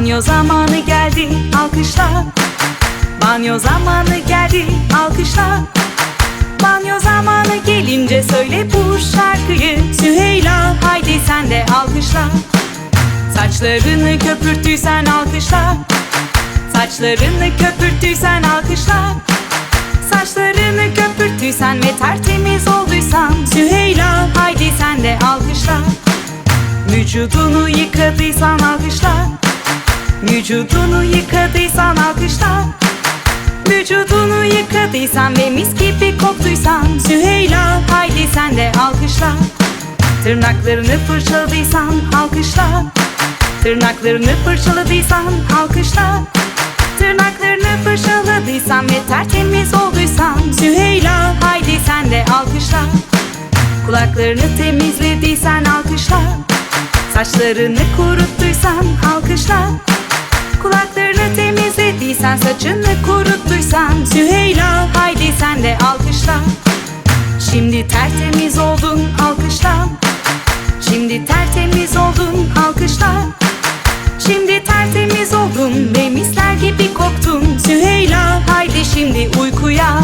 Banyo zamanı geldi alkışla. Banyo zamanı geldi alkışla. Banyo zamanı gelince söyle bu şarkıyı. Süheyla haydi sen de alkışla. Saçlarını köpürttüysen alkışla. Saçlarını köpürttüysen alkışla. Saçlarını köpürttüysen ve tertemiz olduysan. Süheyla haydi sen de alkışla. Vücudunu yıkadıysan alkışla Vücudunu yıkadıysan alkışla. Vücudunu yıkadıysan ve mis gibi koktuysan. Süheyla haydi sen de alkışla. Tırnaklarını fırçaladıysan alkışla. Tırnaklarını fırçaladıysan alkışla. Tırnaklarını fırçaladıysan ve tertemiz olduysan. Süheyla haydi sen de alkışla. Kulaklarını temizlediysen alkışla. Saçlarını kuruttuysan alkışla sen saçını kuruttuysan Süheyla Haydi sen de alkışla. Şimdi tertemiz oldun alkışla. Şimdi tertemiz oldun alkışla. Şimdi tertemiz oldun ve misler gibi koktun. Süheyla Haydi şimdi uykuya.